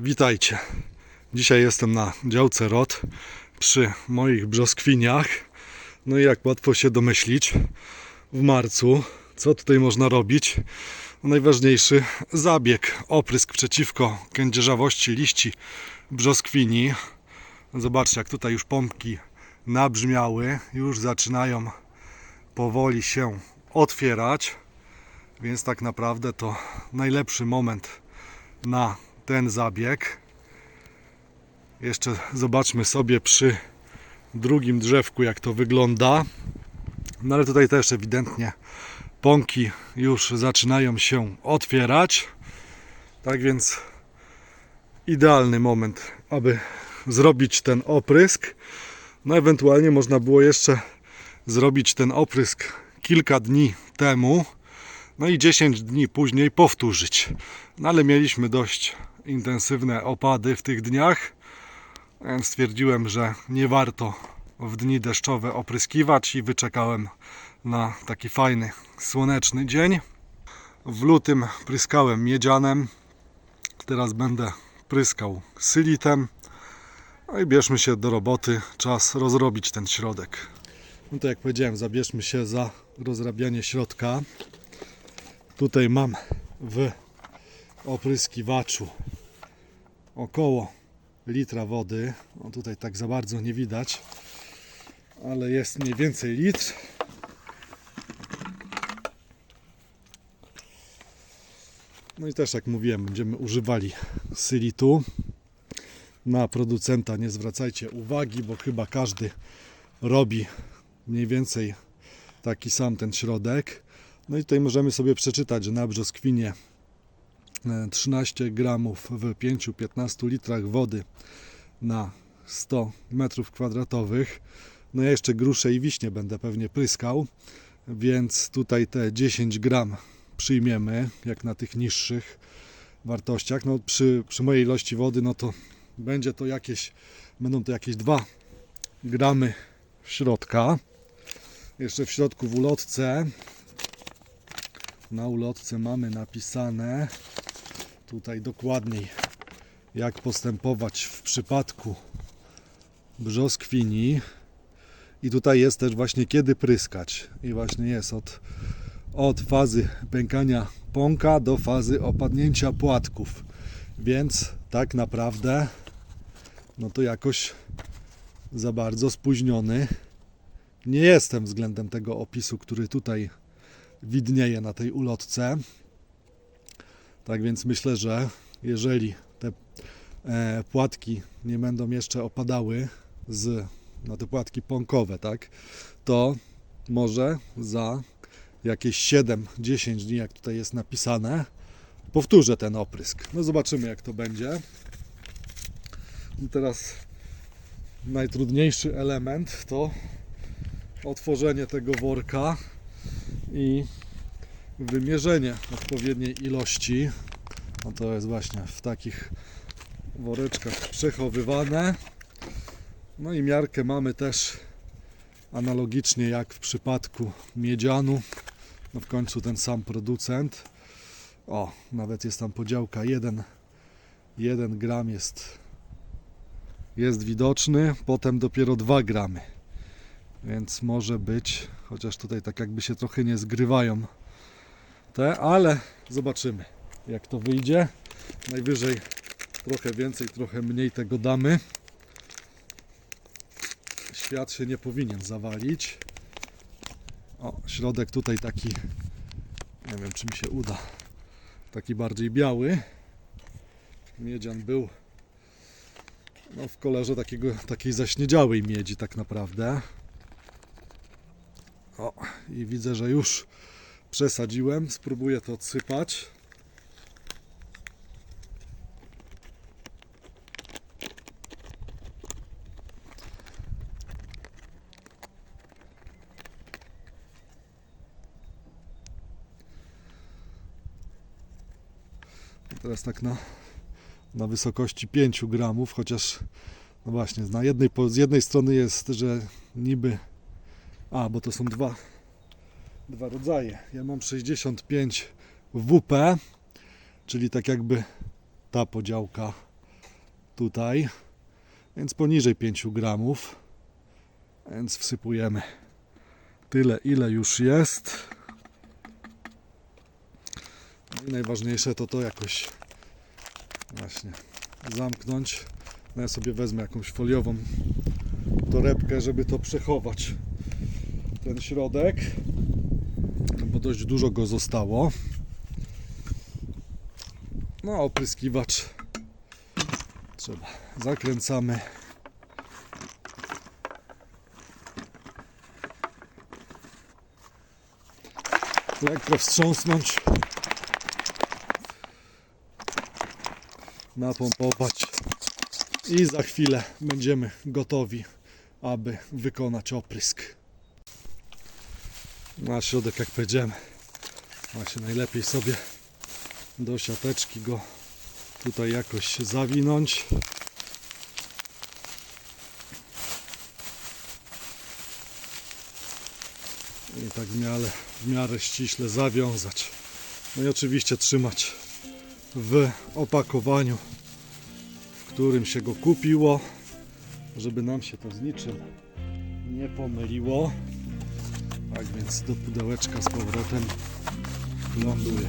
Witajcie. Dzisiaj jestem na działce ROT przy moich brzoskwiniach. No i jak łatwo się domyślić, w marcu, co tutaj można robić? No Najważniejszy zabieg, oprysk przeciwko kędzierzawości liści brzoskwini. Zobaczcie, jak tutaj już pompki nabrzmiały, już zaczynają powoli się otwierać, więc tak naprawdę to najlepszy moment na ten zabieg. Jeszcze zobaczmy sobie przy drugim drzewku, jak to wygląda. No ale tutaj też ewidentnie pąki już zaczynają się otwierać. Tak więc idealny moment, aby zrobić ten oprysk. No ewentualnie można było jeszcze zrobić ten oprysk kilka dni temu. No i 10 dni później powtórzyć. No ale mieliśmy dość intensywne opady w tych dniach. Stwierdziłem, że nie warto w dni deszczowe opryskiwać i wyczekałem na taki fajny, słoneczny dzień. W lutym pryskałem miedzianem. Teraz będę pryskał sylitem. No i bierzmy się do roboty. Czas rozrobić ten środek. No to jak powiedziałem, zabierzmy się za rozrabianie środka. Tutaj mam w opryskiwaczu około litra wody. No tutaj tak za bardzo nie widać, ale jest mniej więcej litr. No i też jak mówiłem, będziemy używali sylitu. Na producenta nie zwracajcie uwagi, bo chyba każdy robi mniej więcej taki sam ten środek. No i tutaj możemy sobie przeczytać, że na brzoskwinie 13 gramów w 5-15 litrach wody na 100 metrów kwadratowych. No ja jeszcze grusze i wiśnie będę pewnie pryskał, więc tutaj te 10 gram przyjmiemy, jak na tych niższych wartościach. No przy, przy mojej ilości wody, no to będzie to jakieś, będą to jakieś 2 gramy środka. Jeszcze w środku w ulotce na ulotce mamy napisane tutaj dokładniej jak postępować w przypadku brzoskwini. I tutaj jest też właśnie kiedy pryskać. I właśnie jest od, od fazy pękania pąka do fazy opadnięcia płatków. Więc tak naprawdę no to jakoś za bardzo spóźniony nie jestem względem tego opisu, który tutaj widnieje na tej ulotce. Tak więc myślę, że jeżeli te e, płatki nie będą jeszcze opadały z no te płatki pąkowe, tak, to może za jakieś 7-10 dni, jak tutaj jest napisane, powtórzę ten oprysk. No zobaczymy, jak to będzie. I teraz najtrudniejszy element to otworzenie tego worka i wymierzenie odpowiedniej ilości. No to jest właśnie w takich woreczkach przechowywane. No i miarkę mamy też analogicznie jak w przypadku miedzianu. No w końcu ten sam producent. O, nawet jest tam podziałka 1, 1 gram jest, jest widoczny, potem dopiero 2 gramy więc może być, chociaż tutaj tak jakby się trochę nie zgrywają te, ale zobaczymy jak to wyjdzie. Najwyżej trochę więcej, trochę mniej tego damy. Świat się nie powinien zawalić. O, środek tutaj taki, nie wiem czy mi się uda, taki bardziej biały. Miedzian był no, w kolorze takiego, takiej zaśniedziałej miedzi tak naprawdę. O, i widzę, że już przesadziłem. Spróbuję to odsypać. Teraz tak na, na wysokości 5 gramów, chociaż no właśnie, na jednej, z jednej strony jest, że niby a, bo to są dwa, dwa rodzaje. Ja mam 65 WP, czyli tak jakby ta podziałka tutaj, więc poniżej 5 gramów. Więc wsypujemy tyle, ile już jest. No I najważniejsze to to jakoś właśnie zamknąć. No ja sobie wezmę jakąś foliową torebkę, żeby to przechować. Ten środek, bo dość dużo go zostało. No, opryskiwacz trzeba. Zakręcamy. Lekko wstrząsnąć. Napompować. I za chwilę będziemy gotowi, aby wykonać oprysk. Na środek, jak powiedziałem, właśnie najlepiej sobie do siateczki go tutaj jakoś zawinąć. I tak w miarę, w miarę ściśle zawiązać. No i oczywiście trzymać w opakowaniu, w którym się go kupiło, żeby nam się to z niczym nie pomyliło. Tak więc do pudełeczka z powrotem ląduje.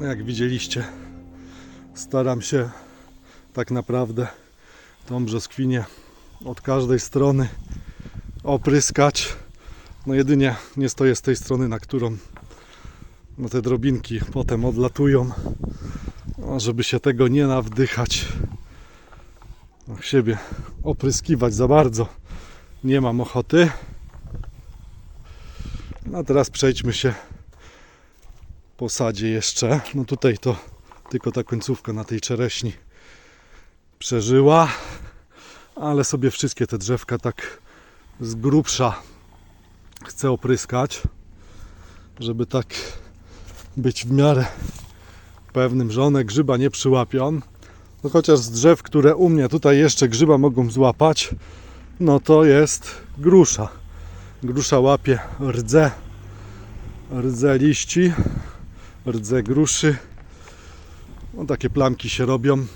No jak widzieliście, staram się tak naprawdę tą brzoskwinię od każdej strony opryskać. No jedynie nie stoję z tej strony, na którą no te drobinki potem odlatują, no, żeby się tego nie nawdychać. No, siebie opryskiwać za bardzo nie mam ochoty. No a teraz przejdźmy się po sadzie jeszcze. No tutaj to tylko ta końcówka na tej czereśni przeżyła, ale sobie wszystkie te drzewka tak z grubsza chcę opryskać, żeby tak być w miarę pewnym, że one grzyba nie przyłapią. No chociaż z drzew, które u mnie tutaj jeszcze grzyba mogą złapać, no to jest grusza. Grusza łapie rdze, rdze liści, rdze gruszy. No takie plamki się robią.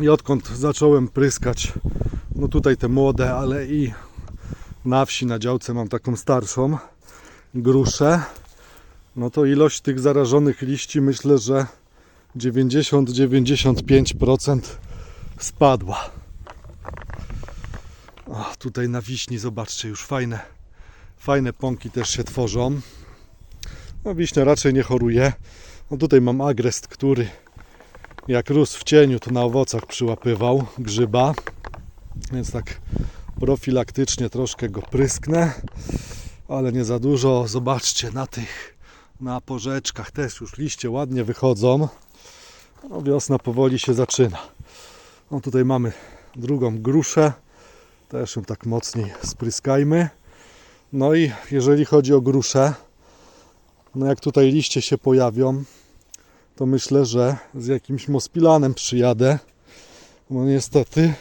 I odkąd zacząłem pryskać, no tutaj te młode, ale i na wsi, na działce mam taką starszą gruszę, no to ilość tych zarażonych liści myślę, że 90-95% spadła. O, tutaj na wiśni, zobaczcie, już fajne, fajne pąki też się tworzą. No wiśnia raczej nie choruje. No tutaj mam agrest, który jak rósł w cieniu, to na owocach przyłapywał grzyba. Więc tak profilaktycznie troszkę go prysknę, ale nie za dużo. Zobaczcie, na tych, na porzeczkach też już liście ładnie wychodzą. No, wiosna powoli się zaczyna. No tutaj mamy drugą gruszę. Też ją tak mocniej spryskajmy. No i jeżeli chodzi o gruszę, no jak tutaj liście się pojawią, to myślę, że z jakimś mospilanem przyjadę. No niestety,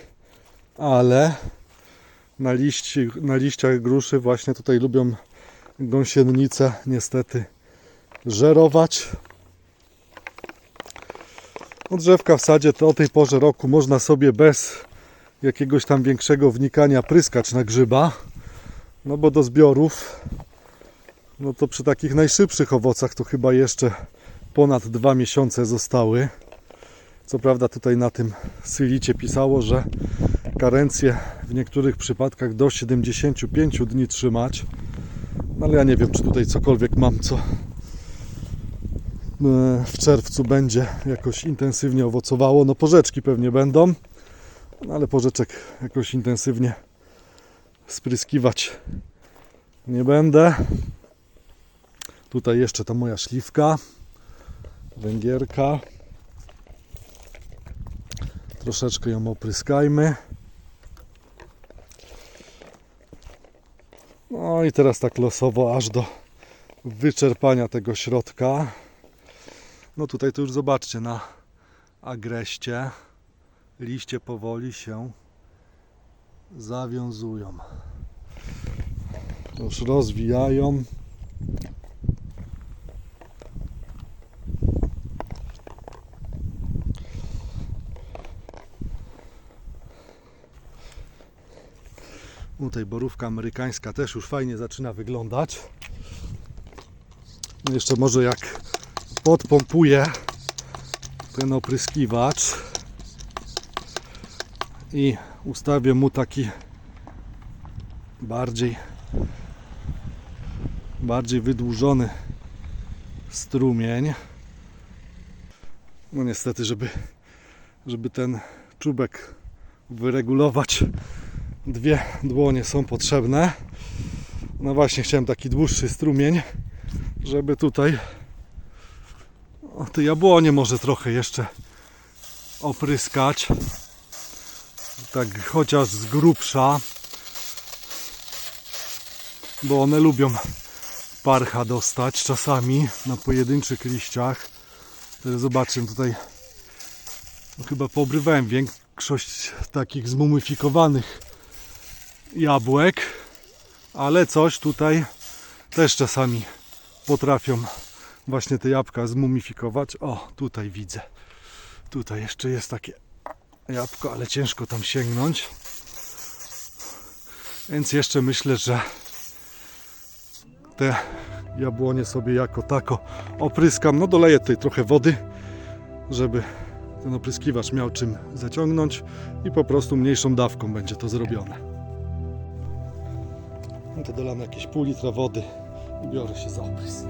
ale na, liści, na liściach gruszy właśnie tutaj lubią gąsienice niestety żerować. No drzewka w sadzie to o tej porze roku można sobie bez jakiegoś tam większego wnikania pryskać na grzyba. No bo do zbiorów, no to przy takich najszybszych owocach to chyba jeszcze ponad dwa miesiące zostały. Co prawda tutaj na tym sylicie pisało, że karencję w niektórych przypadkach do 75 dni trzymać. No ale ja nie wiem, czy tutaj cokolwiek mam, co e, w czerwcu będzie jakoś intensywnie owocowało. No porzeczki pewnie będą, no ale porzeczek jakoś intensywnie spryskiwać nie będę. Tutaj jeszcze ta moja śliwka, węgierka. Troszeczkę ją opryskajmy. No i teraz tak losowo aż do wyczerpania tego środka. No tutaj to już zobaczcie na agreście liście powoli się zawiązują. Już rozwijają. Tutaj borówka amerykańska też już fajnie zaczyna wyglądać. No jeszcze może jak podpompuję ten opryskiwacz i ustawię mu taki bardziej bardziej wydłużony strumień. No niestety, żeby, żeby ten czubek wyregulować, dwie dłonie są potrzebne. No właśnie, chciałem taki dłuższy strumień, żeby tutaj o, te jabłonie może trochę jeszcze opryskać. Tak chociaż z grubsza, bo one lubią parcha dostać czasami na pojedynczych liściach. Teraz zobaczę tutaj no chyba poobrywałem większość takich zmumifikowanych jabłek, ale coś tutaj też czasami potrafią właśnie te jabłka zmumifikować. O, tutaj widzę. Tutaj jeszcze jest takie jabłko, ale ciężko tam sięgnąć. Więc jeszcze myślę, że te jabłonie sobie jako tako opryskam. No doleję tutaj trochę wody, żeby ten opryskiwacz miał czym zaciągnąć i po prostu mniejszą dawką będzie to zrobione. No to jakieś pół litra wody i biorę się za oprysk.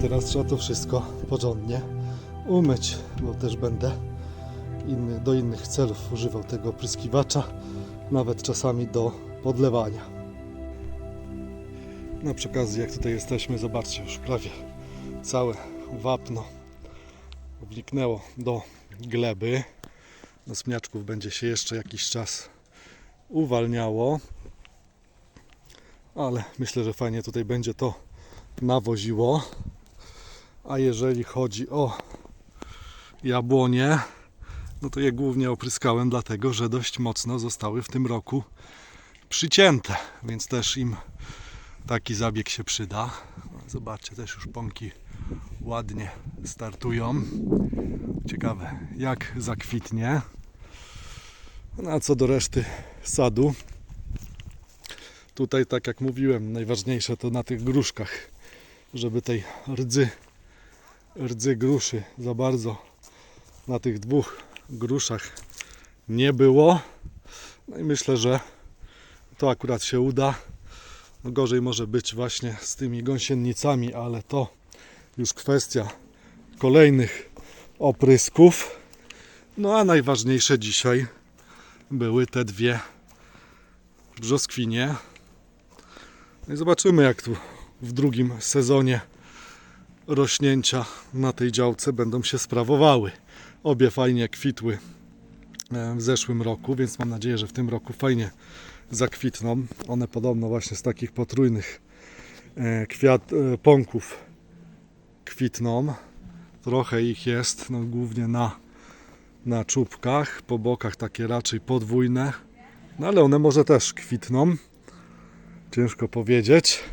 Teraz trzeba to wszystko porządnie umyć, bo też będę inny, do innych celów używał tego opryskiwacza, nawet czasami do podlewania. No przy okazji jak tutaj jesteśmy, zobaczcie już prawie całe wapno wniknęło do gleby. Do smiaczków będzie się jeszcze jakiś czas uwalniało. Ale myślę, że fajnie tutaj będzie to nawoziło. A jeżeli chodzi o jabłonie, no to je głównie opryskałem dlatego, że dość mocno zostały w tym roku przycięte, więc też im taki zabieg się przyda. Zobaczcie, też już pąki ładnie startują. Ciekawe, jak zakwitnie. No a co do reszty sadu, tutaj, tak jak mówiłem, najważniejsze to na tych gruszkach, żeby tej rdzy, rdzy gruszy za bardzo na tych dwóch gruszach nie było. No i myślę, że to akurat się uda. No gorzej może być właśnie z tymi gąsienicami, ale to już kwestia kolejnych oprysków. No a najważniejsze dzisiaj były te dwie brzoskwinie. No i zobaczymy jak tu w drugim sezonie rośnięcia na tej działce będą się sprawowały. Obie fajnie kwitły e, w zeszłym roku, więc mam nadzieję, że w tym roku fajnie zakwitną. One podobno właśnie z takich potrójnych e, kwiat, e, pąków kwitną. Trochę ich jest, no głównie na, na czubkach, po bokach takie raczej podwójne. No ale one może też kwitną. Ciężko powiedzieć.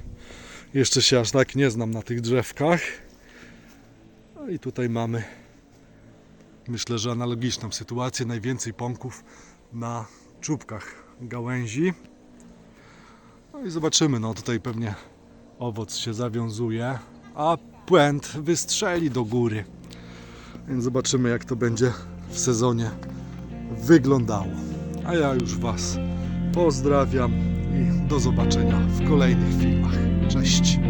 Jeszcze się aż tak nie znam na tych drzewkach. No i tutaj mamy myślę, że analogiczną sytuację. Najwięcej pąków na czubkach gałęzi. No i zobaczymy, no tutaj pewnie owoc się zawiązuje, a płęd wystrzeli do góry. Więc zobaczymy jak to będzie w sezonie wyglądało. A ja już Was pozdrawiam i do zobaczenia w kolejnych filmach. Cześć!